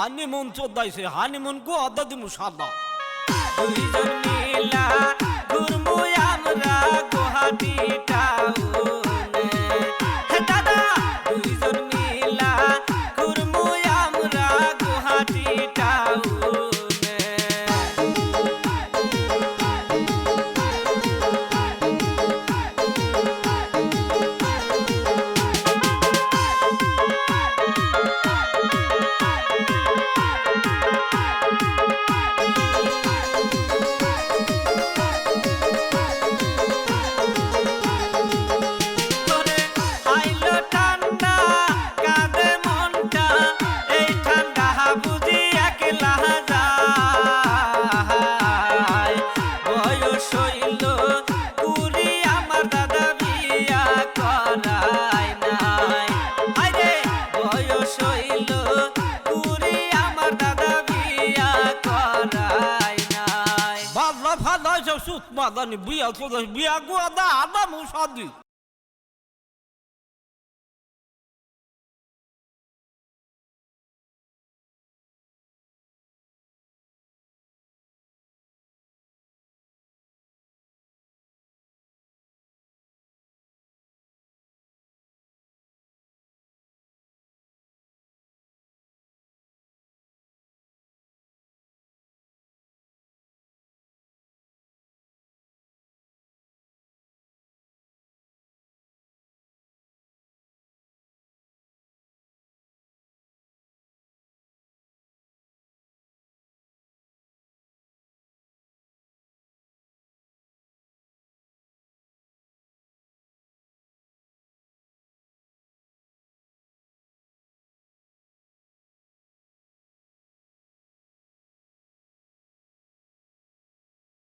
Honeymoon চোদ্দাইছে honeymoon কো আদাদি মুসাদা সুত বাদানি বিয়া সোদানি বিয়া গুয়াদা আদা মুসাদি।